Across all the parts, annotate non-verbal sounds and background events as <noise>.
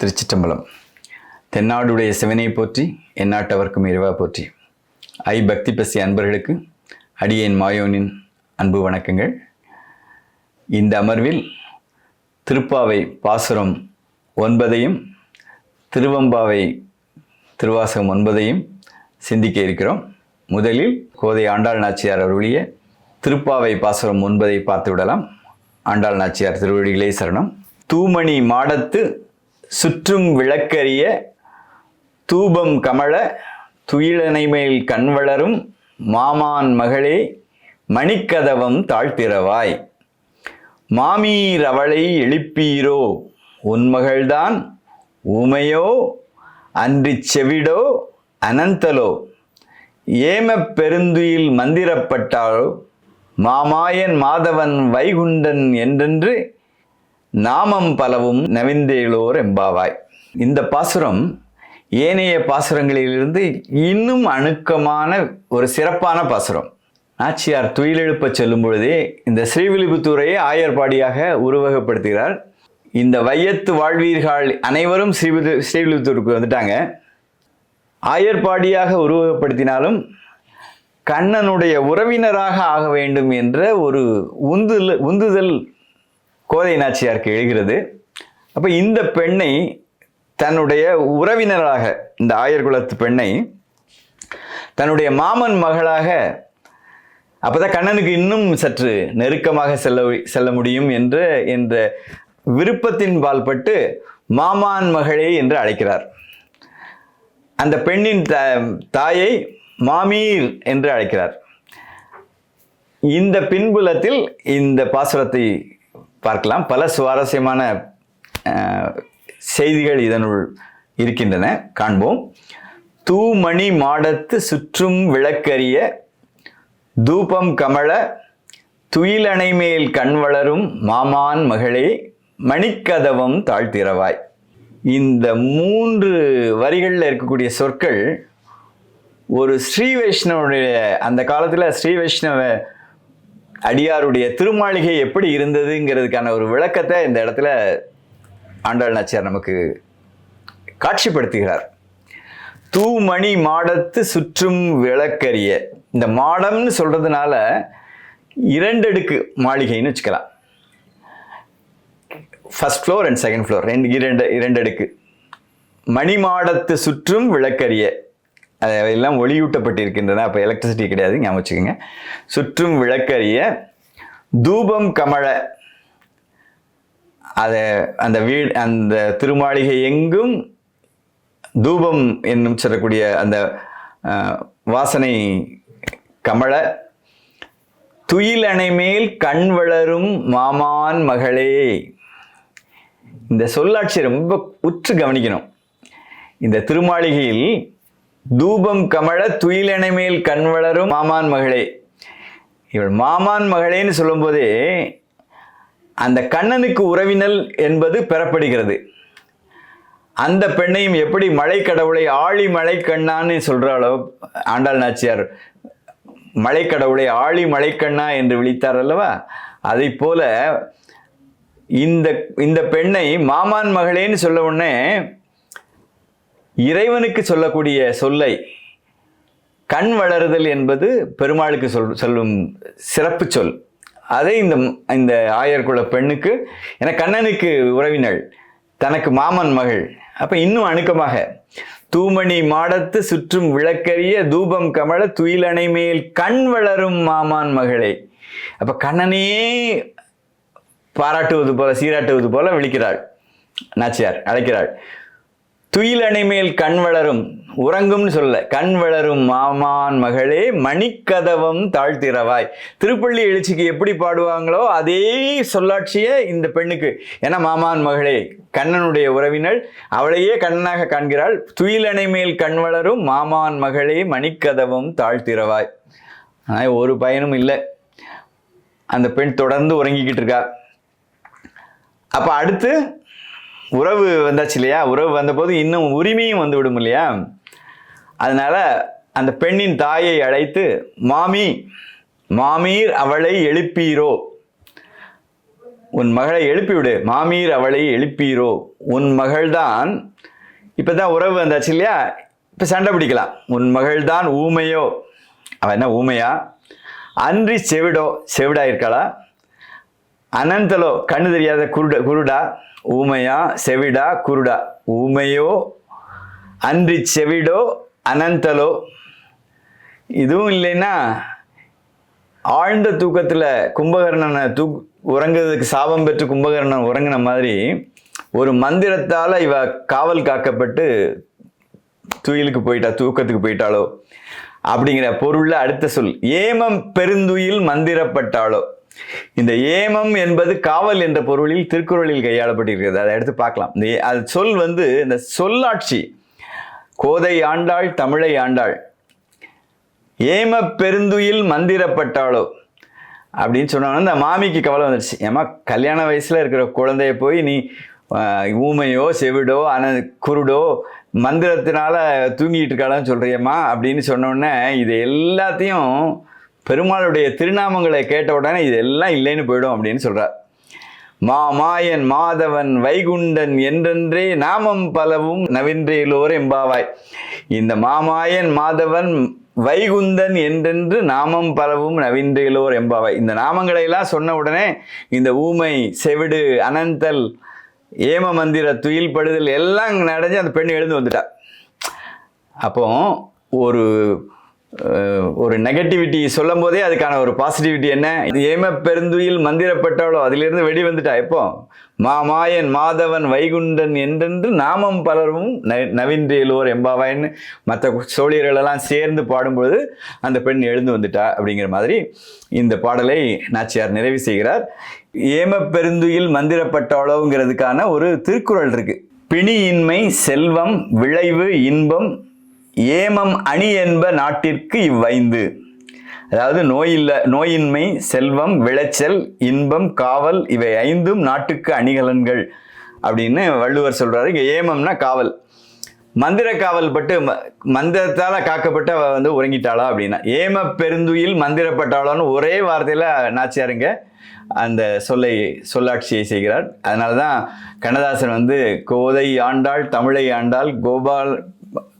திருச்சிற்றம்பலம். தென்னாடுடைய சிவனை போற்றி எந்நாட்டவர்க்கும் இறைவா போற்றி. ஐ பக்தி பசி அன்பர்களுக்கு அடியேன் மாயோனின் அன்பு வணக்கங்கள். இந்த அமர்வில் திருப்பாவை பாசுரம் ஒன்பதையும் திருவம்பாவை திருவாசகம் ஒன்பதையும் சிந்திக்க இருக்கிறோம். முதலில் கோதை ஆண்டாள் நாச்சியார் அருளிய திருப்பாவை பாசுரம் ஒன்பதை பார்த்து விடலாம் ஆண்டாள் நாச்சியார் திருவடிகளே சரணம். தூமணி மாடத்து சுற்றும் விளக்கரிய தூபம் கமழ துயிலனை மேல் கண் வளரும் மாமான் மகளே மணிக்கதவம் தாழ்த்திரவாய் மாமீர் அவளை எழுப்பீரோ? உன் மகள்தான் ஊமையோ அன்றிச் செவிடோ? அனந்தலோ? ஏமப் பெருந்துயில் மந்திரப்பட்டாளோ? மாமாயன் மாதவன் வைகுண்டன் என்றென்று நாமம் பலவும் நவிந்தேளோர் எம்பாவாய் இந்த பாசுரம் ஏனைய பாசுரங்களிலிருந்து இன்னும் அணுக்கமான ஒரு சிறப்பான பாசுரம். நாச்சியார் துயிலெழுப்ப செல்லும் பொழுதே இந்த ஸ்ரீவில்லிபுத்தூரையே ஆயர்பாடியாக உருவகப்படுத்துகிறார். இந்த வையத்து வாழ்வீர்கள் அனைவரும் ஸ்ரீவில்லு ஸ்ரீவில்லிபுத்தூருக்கு வந்துட்டாங்க. ஆயர்பாடியாக உருவகப்படுத்தினாலும் கண்ணனுடைய உறவினராக ஆக வேண்டும் என்ற ஒரு உந்துல உந்துதல் கோதை நாச்சியாருக்கு எழுகிறது. அப்போ இந்த பெண்ணை தன்னுடைய உறவினராக இந்த ஆயர் குலத்து பெண்ணை தன்னுடைய மாமன் மகளாக அப்போதான் கண்ணனுக்கு இன்னும் சற்று நெருக்கமாக செல்ல செல்ல முடியும் என்று என்ற விருப்பத்தின் பால்பட்டு மாமான் மகளே என்று அழைக்கிறார். அந்த பெண்ணின் த தாயை மாமீர் என்று அழைக்கிறார். இந்த பின்புலத்தில் இந்த பாசுரத்தை பார்க்கலாம். பல சுவாரஸ்யமான செய்திகள் இதனுள் இருக்கின்றன. காண்போம். தூமணி மாடத்து சுற்றும் விளக்கரிய தூபம் கமழ துயிலணை மேல் கண் வளரும் மாமான் மகளே மணிக்கதவம் தாழ்த்திரவாய் இந்த மூன்று வரிகளில் இருக்கக்கூடிய சொற்கள் ஒரு ஸ்ரீ வைஷ்ணவனுடைய அந்த காலத்தில் ஸ்ரீ வைஷ்ணவ அடியாருடைய திருமாளிகை எப்படி இருந்ததுங்கிறதுக்கான ஒரு விளக்கத்தை இந்த இடத்துல ஆண்டாள் நாச்சியார் நமக்கு காட்சிப்படுத்துகிறார். தூமணி மாடத்து சுற்றும் விளக்கரிய இந்த மாடம்னு சொல்கிறதுனால இரண்டடுக்கு மாளிகைன்னு வச்சுக்கலாம். First floor and second floor ரெண்டு இரண்டு இரண்டு அடுக்கு. மணிமாடத்து சுற்றும் விளக்கரிய அது எல்லாம் ஒளியூட்டப்பட்டிருக்கின்றன. அப்போ எலக்ட்ரிசிட்டி கிடையாது ஞாபகம் வச்சுக்கோங்க சுற்றும் விளக்கரிய தூபம் கமழ. அதை அந்த வீடு அந்த திருமாளிகை எங்கும் தூபம் என்னும் சொல்லக்கூடிய அந்த வாசனை கமழ. துயிலணை மேல் கண் வளரும் மாமான் மகளே. இந்த சொல்லாட்சி ரொம்ப உற்று கவனிக்கணும். இந்த திருமாளிகையில் தூபம் கமழ துயிலனை மேல் கண் வளரும் மாமான் மகளே. இவள் மாமான் மகளேன்னு சொல்லும்போதே அந்த கண்ணனுக்கு உறவினல் என்பது பெறப்படுகிறது. அந்த பெண்ணையும் எப்படி மழை கடவுளை ஆழி மழை கண்ணான்னு சொல்கிறாளோ ஆண்டாள் நாச்சியார் மழை கடவுளை ஆழி மலைக்கண்ணா என்று விழித்தார் அல்லவா? அதை போல இந்த இந்த பெண்ணை மாமான் மகளேன்னு சொல்ல உடனே இறைவனுக்கு சொல்லக்கூடிய சொல்லை கண் வளருதல் என்பது பெருமாளுக்கு சொல் சொல்லும் சிறப்பு சொல். அதை இந்த இந்த ஆயர்குல பெண்ணுக்கு என கண்ணனுக்கு உறவினள் தனக்கு மாமன் மகள் அப்போ இன்னும் அணுக்கமாக தூமணி மாடத்து சுற்றும் விளக்கரிய தூபம் கமல துயிலணை மேல் கண் வளரும் மாமான் மகளே. அப்போ கண்ணனையே பாராட்டுவது போல சீராட்டுவது போல விழிக்கிறாள் நாச்சியார் அழைக்கிறாள். துயிலணை மேல் கண் வளரும் உறங்கும்னு சொல்ல கண் வளரும் மாமான் மகளே மணிக்கதவம் தாழ்த்திரவாய் திருப்பள்ளி எழுச்சிக்கு எப்படி பாடுவாங்களோ அதே சொல்லாட்சியே இந்த பெண்ணுக்கு. ஏன்னா மாமான் மகளே கண்ணனுடைய உறவினள் அவளையே கண்ணனாக காண்கிறாள். துயிலணை மேல் கண் வளரும் மாமான் மகளே மணிக்கதவம் தாழ்த்திரவாய் ஆனால் ஒரு பயனும் இல்லை. அந்த பெண் தொடர்ந்து உறங்கிக்கிட்டு இருக்கா. அப்போ அடுத்து உறவு வந்தாச்சு இல்லையா? உறவு வந்தபோது இன்னும் உரிமையும் வந்து விடும் இல்லையா? அதனால அந்த பெண்ணின் தாயை அழைத்து மாமி மாமீர் அவளை எழுப்பீரோ? உன் மகளை எழுப்பிவிடு மாமீர் அவளை எழுப்பீரோ? உன் மகள்தான் இப்போ தான் உறவு வந்தாச்சு இல்லையா? இப்போ சண்டை பிடிக்கலாம். உன் மகள்தான் ஊமையோ? அவள் என்ன ஊமையா? அன்றி செவிடோ. செவிடா இருக்காளா? அனந்தலோ. கண்ணு தெரியாத குருட குருடா? ஊமையா செவிடா குருடா? ஊமையோ அன்றி செவிடோ அனந்தலோ? இதுவும் இல்லைன்னா ஆழ்ந்த தூக்கத்தில் கும்பகர்ணனை தூக் உறங்குறதுக்கு சாபம் பெற்று கும்பகர்ணன் உறங்கின மாதிரி ஒரு மந்திரத்தால் இவ காவல் காக்கப்பட்டு துயிலுக்கு போயிட்டா தூக்கத்துக்கு போயிட்டாளோ? அப்படிங்கிற பொருளில் அடுத்த சொல் ஏமம் பெருந்துயில் மந்திரப்பட்டாளோ? இந்த ஏமம் என்பது காவல் என்ற பொருளில் திருக்குறளில் கையாளப்பட்டிருக்கிறது. அதை எடுத்து பார்க்கலாம். இந்த அது சொல் வந்து இந்த சொல்லாட்சி. கோதை ஆண்டாள் தமிழை ஆண்டாள். ஏம பெருந்துயில் மந்திரப்பட்டாளோ? அப்படின்னு சொன்னாங்கன்னா இந்த மாமிக்கு கவலை வந்துடுச்சு ஏமா கல்யாண வயசில் இருக்கிற குழந்தைய போய் நீ ஊமையோ செவிடோ அன குருடோ மந்திரத்தினால தூங்கிட்டு இருக்காளான்னு சொல்கிறியம்மா அப்படின்னு சொன்னோடனே இது எல்லாத்தையும் பெருமாளுடைய திருநாமங்களை கேட்ட உடனே இதெல்லாம் இல்லைன்னு போயிடும் அப்படின்னு சொல்கிறார் மா மாயன் மாதவன் வைகுண்டன் என்றென்றே நாமம் பலவும் நவின்றேலோர் எம்பாவாய் இந்த மாமாயன் மாதவன் வைகுந்தன் என்றென்று நாமம் பலவும் நவின்றேலோர் எம்பாவாய் இந்த நாமங்களை எல்லாம் சொன்ன உடனே இந்த ஊமை செவிடு அனந்தல் ஏம மந்திர துயில் படுதல் எல்லாம் நடந்து அந்த பெண் எழுந்து வந்துட்டா. அப்போ ஒரு ஒரு நெகட்டிவிட்டி சொல்லும் போதே அதுக்கான ஒரு பாசிட்டிவிட்டி என்ன? இது ஏம பெருந்துயில் மந்திரப்பட்டாலோ அதிலிருந்து வெளி வந்துட்டா எப்போ? மாமாயன் மாதவன் வைகுண்டன் என்றென்று நாமம் பலரும் ந- நவின்றேலோர் எம்பாவாயின்னு மற்ற சோழியர்களெல்லாம் சேர்ந்து பாடும்பொழுது அந்த பெண் எழுந்து வந்துட்டா அப்படிங்கிற மாதிரி இந்த பாடலை நாச்சியார் நிறைவு செய்கிறார். ஏம பெருந்துயில் மந்திரப்பட்டாளோங்கிறதுக்கான ஒரு திருக்குறள் இருக்கு. பிணியின்மை செல்வம் விளைவு இன்பம் ஏமம் அணி என்ப நாட்டிற்கு இவ்வைந்து. அதாவது நோயில்ல நோயின்மை செல்வம் விளைச்சல் இன்பம் காவல் இவை ஐந்தும் நாட்டுக்கு அணிகலன்கள் அப்படின்னு வள்ளுவர் சொல்கிறாரு இங்கே ஏமம்னா காவல். மந்திர காவல் பட்டு ம- மந்திரத்தால காக்கப்பட்டு அவள் வந்து உறங்கிட்டாளா அப்படின்னா. ஏம பெருந்துயில் மந்திரப்பட்டாளான்னு ஒரே வார்த்தையில் நாச்சியாருங்க அந்த சொல்லை சொல்லாட்சியை செய்கிறார். அதனால தான் கண்ணதாசன் வந்து கோதை ஆண்டாள் தமிழை ஆண்டாள் கோபால்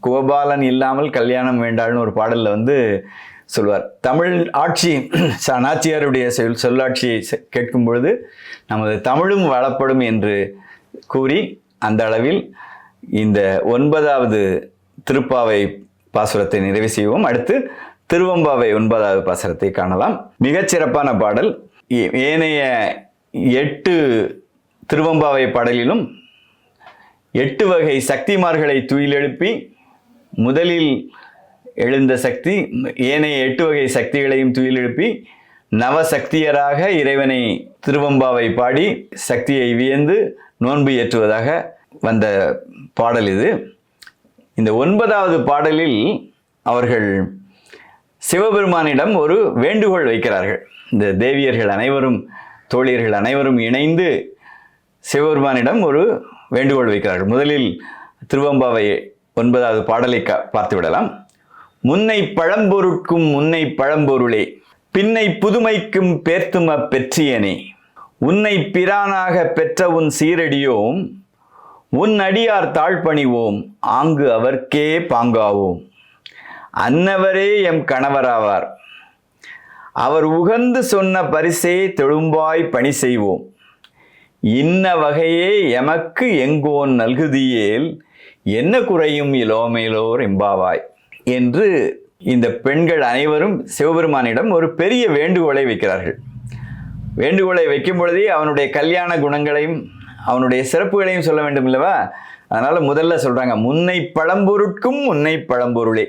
கோபாலன் இல்லாமல் கல்யாணம் வேண்டாள்னு ஒரு பாடலில் வந்து சொல்வார். தமிழ் ஆட்சி <clears throat> ச- நாச்சியாருடைய சொல் சொல்லாட்சியை கேட்கும் பொழுது நமது தமிழும் வளப்படும் என்று கூறி அந்த அளவில் இந்த ஒன்பதாவது திருப்பாவை பாசுரத்தை நிறைவு செய்வோம். அடுத்து திருவம்பாவை ஒன்பதாவது பாசுரத்தை காணலாம். மிகச் சிறப்பான பாடல். ஏ- ஏனைய எட்டு திருவம்பாவை பாடலிலும் எட்டு வகை சக்திமார்களை துயிலெழுப்பி முதலில் எழுந்த சக்தி ஏனைய எட்டு வகை சக்திகளையும் துயிலெழுப்பி நவசக்தியராக இறைவனை திருவம்பாவை பாடி சக்தியை வியந்து நோன்பு ஏற்றுவதாக வந்த பாடல் இது. இந்த ஒன்பதாவது பாடலில் அவர்கள் சிவபெருமானிடம் ஒரு வேண்டுகோள் வைக்கிறார்கள். இந்த தேவியர்கள் அனைவரும் தோழியர்கள் அனைவரும் இணைந்து சிவபெருமானிடம் ஒரு வேண்டுகோள் வைக்கிறார்கள். முதலில் திருவம்பாவை ஒன்பதாவது பாடலை கா- பார்த்து விடலாம். முன்னை பழம்பொருட்கும் முன்னை பழம்பொருளே பின்னை புதுமைக்கும் பேர்த்தும பெற்றியனே உன்னை பிரானாக பெற்ற உன் சீரடியோம் உன் அடியார் தாழ்பணிவோம் ஆங்கு அவர்க்கே பாங்காவோம். அன்னவரே எம் கணவராவார். அவர் உகந்து சொன்ன பரிசே தெழும்பாய் பணி செய்வோம். இன்ன வகையே எமக்கு எங்கோன் நல்குதியேல் என்ன குறையும் இலோமேலோர் எம்பாவாய் என்று இந்த பெண்கள் அனைவரும் சிவபெருமானிடம் ஒரு பெரிய வேண்டுகோளை வைக்கிறார்கள். வேண்டுகோளை வைக்கும் பொழுதே அவனுடைய கல்யாண குணங்களையும் அவனுடைய சிறப்புகளையும் சொல்ல வேண்டும் இல்லவா? அதனால் முதல்ல சொல்கிறாங்க முன்னை பழம்பொருட்கும் முன்னை பழம்பொருளே.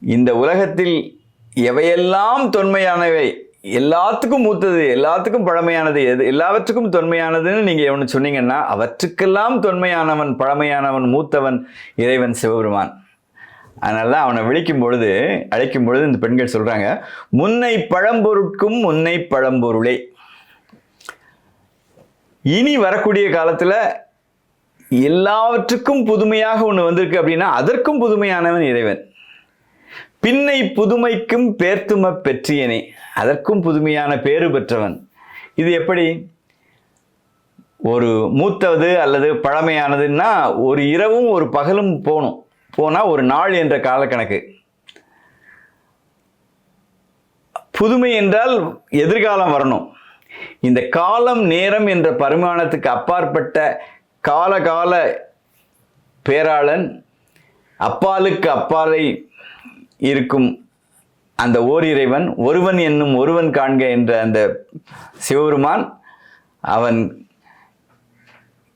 இந்த உலகத்தில் எவையெல்லாம் தொன்மையானவை எல்லாத்துக்கும் மூத்தது எல்லாத்துக்கும் பழமையானது எது எல்லாவற்றுக்கும் தொன்மையானதுன்னு நீங்கள் ஒன்று சொன்னீங்கன்னா அவற்றுக்கெல்லாம் தொன்மையானவன் பழமையானவன் மூத்தவன் இறைவன் சிவபெருமான். அதனால தான் அவனை விழிக்கும் பொழுது அழைக்கும் பொழுது இந்த பெண்கள் சொல்கிறாங்க முன்னை பழம்பொருட்கும் முன்னை பழம்பொருளே. இனி வரக்கூடிய காலத்தில் எல்லாவற்றுக்கும் புதுமையாக ஒன்று வந்திருக்கு அப்படின்னா அதற்கும் புதுமையானவன் இறைவன். பின்னை புதுமைக்கும் பேர்த்தும பெற்றியனே. அதற்கும் புதுமையான பேறு பெற்றவன். இது எப்படி? ஒரு மூத்தது அல்லது பழமையானதுன்னா ஒரு இரவும் ஒரு பகலும் போகணும் போனால் ஒரு நாள் என்ற காலக்கணக்கு. புதுமை என்றால் எதிர்காலம் வரணும். இந்த காலம் நேரம் என்ற பரிமாணத்துக்கு அப்பாற்பட்ட காலகால பேராளன் அப்பாலுக்கு அப்பாலை இருக்கும் அந்த ஓரிறைவன் ஒருவன் என்னும் ஒருவன் காண்க என்ற அந்த சிவபெருமான் அவன்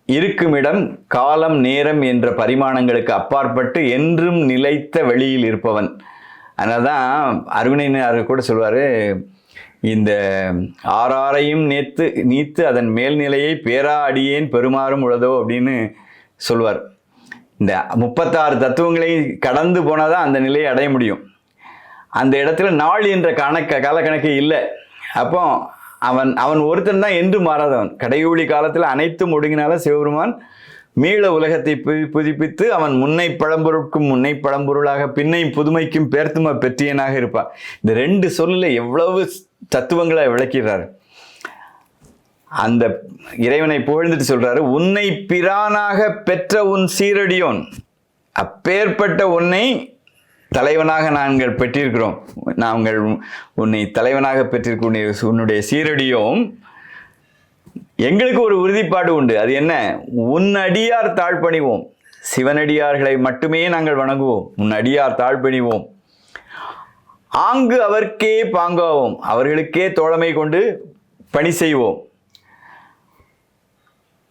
இருக்குமிடம் காலம் நேரம் என்ற பரிமாணங்களுக்கு அப்பாற்பட்டு என்றும் நிலைத்த வெளியில் இருப்பவன். அதனால தான் அருவினைனார் கூட சொல்வார் இந்த ஆறாரையும் நேத்து நீத்து அதன் மேல்நிலையை பேரா அடியேன் பெருமாறும் உளதோ அப்படின்னு சொல்வார். இந்த முப்பத்தாறு தத்துவங்களையும் கடந்து போனால் தான் அந்த நிலையை அடைய முடியும். அந்த இடத்துல நாள் என்ற கணக்க காலக்கணக்கு இல்லை. அப்போ அவன் அவன் ஒருத்தன் தான் என்று மாறாதவன். கடையூழி காலத்தில் அனைத்தும் ஒடுங்கினால சிவபெருமான் மீள உலகத்தை புதுப்பித்து அவன் முன்னை பழம்பொருட்கும் முன்னை பழம்பொருளாக பின்னை புதுமைக்கும் பேர்த்தும பெற்றியனாக இருப்பான். இந்த ரெண்டு சொல்லில் எவ்வளவு தத்துவங்களை விளக்கிறார் அந்த இறைவனை புகழ்ந்துட்டு சொல்றாரு உன்னை பிரானாக பெற்ற உன் சீரடியோன் அப்பேற்பட்ட உன்னை தலைவனாக நாங்கள் பெற்றிருக்கிறோம். நாங்கள் உன்னை தலைவனாக பெற்றிருக்க உன்னுடைய சீரடியும் எங்களுக்கு ஒரு உறுதிப்பாடு உண்டு. அது என்ன? உன் அடியார் தாழ்பணிவோம். சிவனடியார்களை மட்டுமே நாங்கள் வணங்குவோம். உன் அடியார் தாழ்பணிவோம். ஆங்கு அவர்க்கே பாங்காவோம். அவர்களுக்கே தோழமை கொண்டு பணி செய்வோம்.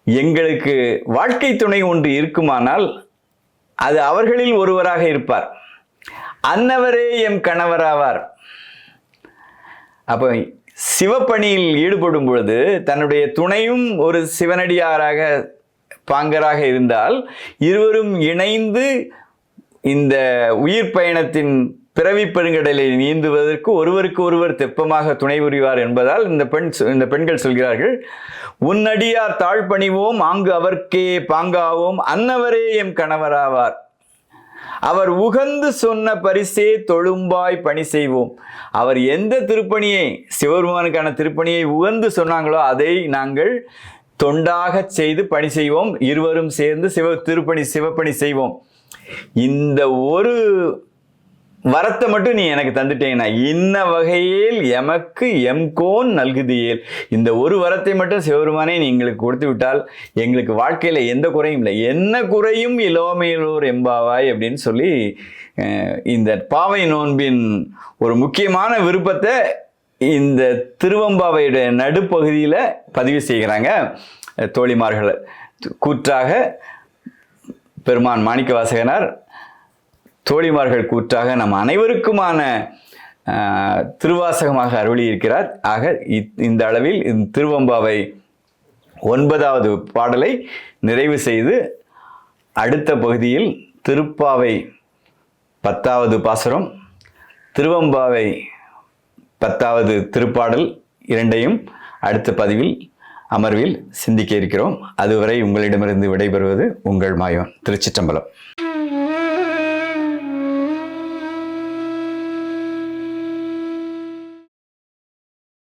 எங்களுக்கு வாழ்க்கை துணை ஒன்று இருக்குமானால் அது அவர்களில் ஒருவராக இருப்பார். அன்னவரே எம் கணவராவார். அப்போ சிவப்பணியில் ஈடுபடும் பொழுது தன்னுடைய துணையும் ஒரு சிவனடியாராக பாங்கராக இருந்தால் இருவரும் இணைந்து இந்த உயிர் பயணத்தின் பிறவி பெருங்கடலை நீந்துவதற்கு ஒருவருக்கு ஒருவர் தெப்பமாக துணை புரிவார் என்பதால் இந்த பெண் சொ- இந்த பெண்கள் சொல்கிறார்கள் உன்னடியார் தாழ்பணிவோம் ஆங்கு அவர்க்கே பாங்காவோம் அன்னவரே எம் கணவராவார். அவர் உகந்து சொன்ன பரிசே தொழும்பாய் பணி செய்வோம். அவர் எந்த திருப்பணியை சிவபெருமானுக்கான திருப்பணியை உகந்து சொன்னாங்களோ அதை நாங்கள் தொண்டாக செய்து பணி செய்வோம். இருவரும் சேர்ந்து சிவ திருப்பணி சிவப்பணி செய்வோம். இந்த ஒரு வரத்தை மட்டும் நீ எனக்கு தந்துட்டேன்னா இன்ன வகையில் எமக்கு எம்கோன் நல்குதியேல். இந்த ஒரு வரத்தை மட்டும் சிவபெருமானே நீ எங்களுக்கு கொடுத்து விட்டால் எங்களுக்கு வாழ்க்கையில் எந்த குறையும் இல்லை. என்ன குறையும் இலோமையிலோர் எம்பாவாய் அப்படின்னு சொல்லி இந்த பாவை நோன்பின் ஒரு முக்கியமான விருப்பத்தை இந்த திருவம்பாவையுடைய நடுப்பகுதியில் பதிவு செய்கிறாங்க தோழிமார்கள். கூற்றாக பெருமான் மாணிக்க வாசகனார் தோழிமார்கள் கூற்றாக நம் அனைவருக்குமான திருவாசகமாக அருளியிருக்கிறார். ஆக இந்த அளவில் இந்த திருவம்பாவை ஒன்பதாவது பாடலை நிறைவு செய்து அடுத்த பகுதியில் திருப்பாவை பத்தாவது பாசுரம் திருவம்பாவை பத்தாவது திருப்பாடல் இரண்டையும் அடுத்த பதிவில் அமர்வில் சிந்திக்க இருக்கிறோம். அதுவரை உங்களிடமிருந்து விடைபெறுவது உங்கள் மாயோன் திருச்சிற்றம்பலம்.